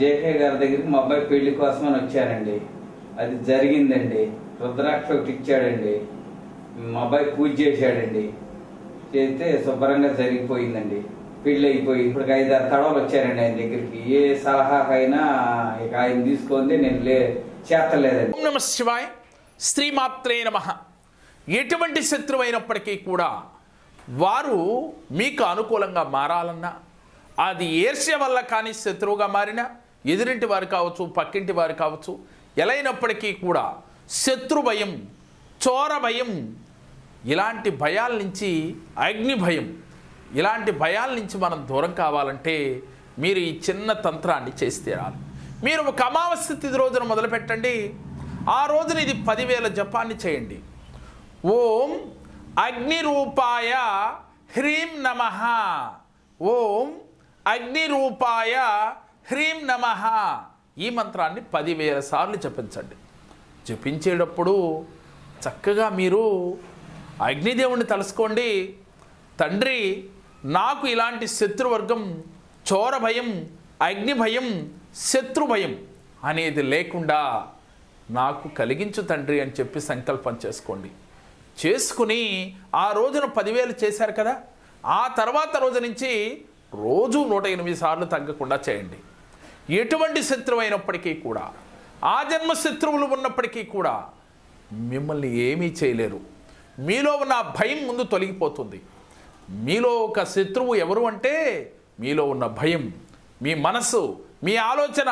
JK గారి దగ్గరికి మా అబ్బాయి పెళ్ళి కోసం అని వచ్చానండి అది జరిగిందండి. రుద్రాక్ష ఒకటి ఇచ్చాడండి. మా అబ్బాయి పూజ చేశాడండి. చేస్తే శుభ్రంగా జరిగిపోయిందండి. పెళ్ళి అయిపోయి ఇప్పుడు ఐదారు తడవలు వచ్చారండి ఆయన దగ్గరికి. ఏ సలహాకైనా ఇక ఆయన తీసుకుంది నేను లే చేస్తలేదండి. ఓం నమ శివాయ. శ్రీమాత్రే నమ. ఎటువంటి శత్రువు అయినప్పటికీ కూడా వారు మీకు అనుకూలంగా మారాలన్నా అది ఈర్ష్య వల్ల కానీ శత్రువుగా మారినా ఎదురింటి వారు కావచ్చు పక్కింటి వారు కావచ్చు ఎలా అయినప్పటికీ కూడా శత్రు భయం చోర భయం ఇలాంటి భయాల నుంచి అగ్ని భయం ఇలాంటి భయాల నుంచి మనం దూరం కావాలంటే మీరు ఈ చిన్న తంత్రాన్ని చేసి తీరాలి. మీరు ఒక అమావాస్య తిథి రోజున మొదలుపెట్టండి. ఆ రోజున ఇది పదివేల జపాన్ని చేయండి. ఓం అగ్ని రూపాయ హ్రీం నమ. ఓం అగ్ని రూపాయ హ్రీం నమ. ఈ మంత్రాన్ని పదివేల సార్లు జపించండి. జపించేటప్పుడు చక్కగా మీరు అగ్నిదేవుణ్ణి తలుసుకోండి. తండ్రి నాకు ఇలాంటి శత్రువర్గం చోర భయం అగ్ని భయం శత్రు భయం అనేది లేకుండా నాకు కలిగించు తండ్రి అని చెప్పి సంకల్పం చేసుకోండి. చేసుకుని ఆ రోజున పదివేలు చేశారు కదా ఆ తర్వాత రోజు నుంచి రోజు నూట ఎనిమిది సార్లు తగ్గకుండా చేయండి. ఎటువంటి శత్రువు అయినప్పటికీ కూడా ఆ జన్మ శత్రువులు ఉన్నప్పటికీ కూడా మిమ్మల్ని ఏమీ చేయలేరు. మీలో ఉన్న భయం ముందు తొలగిపోతుంది. మీలో ఒక శత్రువు ఎవరు అంటే మీలో ఉన్న భయం మీ మనసు మీ ఆలోచన